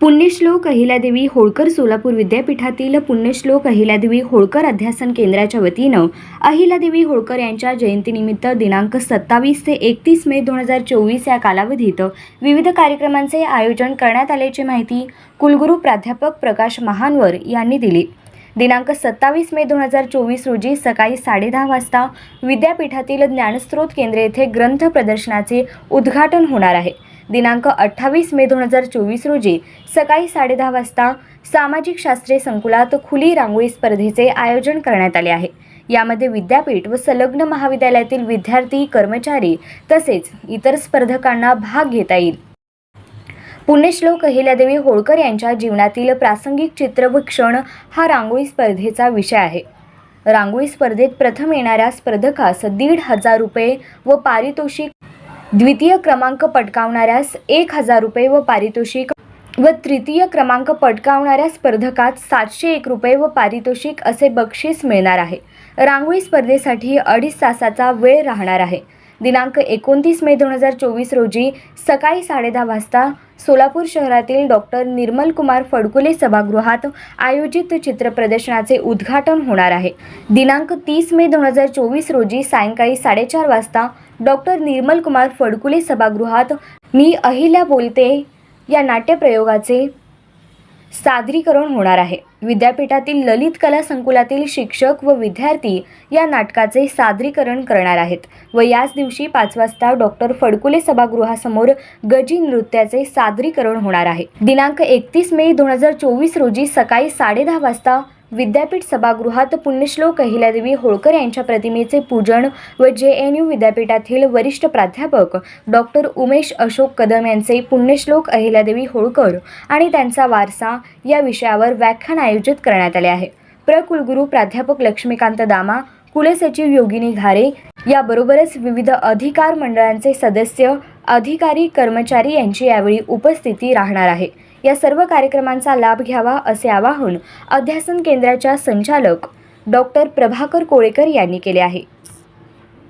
पुण्यश्लोक अहिल्यादेवी होळकर सोलापूर विद्यापीठातील पुण्यश्लोक अहिल्यादेवी होळकर अध्यासन केंद्राच्या वतीनं अहिल्यादेवी होळकर यांच्या जयंतीनिमित्त दिनांक सत्तावीस ते एकतीस मे दोन हजार चोवीस या कालावधीत विविध कार्यक्रमांचे आयोजन करण्यात आल्याची माहिती कुलगुरू प्राध्यापक प्रकाश महानवर यांनी दिली. दिनांक सत्तावीस मे दोन हजार चोवीस रोजी सकाळी साडेदहा वाजता विद्यापीठातील ज्ञानस्रोत केंद्र येथे ग्रंथ प्रदर्शनाचे उद्घाटन होणार आहे. दिनांक अठ्ठावीस मे दोन हजार चोवीस रोजी सकाळी साडेदहा वाजता सामाजिक शास्त्रे संकुलात खुली रांगोळी स्पर्धेचे आयोजन करण्यात आले आहे. यामध्ये विद्यापीठ व संलग्न महाविद्यालयातील विद्यार्थी कर्मचारी तसेच इतर स्पर्धकांना भाग घेता येईल. पुण्यश्लोक अहिल्यादेवी होळकर यांच्या जीवनातील प्रासंगिक चित्रवीक्षण हा रांगोळी स्पर्धेचा विषय आहे. रांगोळी स्पर्धेत प्रथम येणाऱ्या स्पर्धकास दीड हजार रुपये व पारितोषिक द्वितीय क्रमांक पटकावणाऱ्यास एक हजार रुपये व पारितोषिक व तृतीय क्रमांक पटकावणाऱ्या स्पर्धकात सातशे एक रुपये व पारितोषिक असे बक्षीस मिळणार आहे. रांगोळी स्पर्धेसाठी अडीच तासाचा वेळ राहणार आहे. दिनांक एकोणतीस मे दोन हजार चोवीस रोजी सकाळी साडेदहा वाजता सोलापूर शहरातील डॉक्टर निर्मल कुमार फडकुले सभागृहात आयोजित चित्रप्रदर्शनाचे उद्घाटन होणार आहे. दिनांक तीस मे दोन हजार चोवीस रोजी सायंकाळी साडेचार वाजता डॉक्टर निर्मल कुमार फडकुले सभागृहात मी अहिल्या बोलते या नाट्यप्रयोगाचे सादरीकरण होणार आहे. विद्यापीठातील ललित कला संकुलातील शिक्षक व विद्यार्थी या नाटकाचे सादरीकरण करणार आहेत व याच दिवशी पाच वाजता डॉक्टर फडकुले सभागृहासमोर गजी नृत्याचे सादरीकरण होणार आहे. दिनांक एकतीस मे दोन हजार चोवीस रोजी सकाळी साडेदहा वाजता विद्यापीठ सभागृहात पुण्यश्लोक अहिल्यादेवी होळकर यांच्या प्रतिमेचे पूजन व जे एन यू विद्यापीठातील वरिष्ठ प्राध्यापक डॉक्टर उमेश अशोक कदम यांचे पुण्यश्लोक अहिल्यादेवी होळकर आणि त्यांचा वारसा या विषयावर व्याख्यान आयोजित करण्यात आले आहे. प्रकुलगुरू प्राध्यापक लक्ष्मीकांत दामा कुलसचिव योगिनी घारे याबरोबरच विविध अधिकार मंडळांचे सदस्य अधिकारी कर्मचारी यांची यावेळी उपस्थिती राहणार आहे. या सर्व कार्यक्रमांचा लाभ घ्यावा असे आवाहन अध्यासन केंद्राच्या संचालक डॉक्टर प्रभाकर कोळेकर यांनी केले आहे.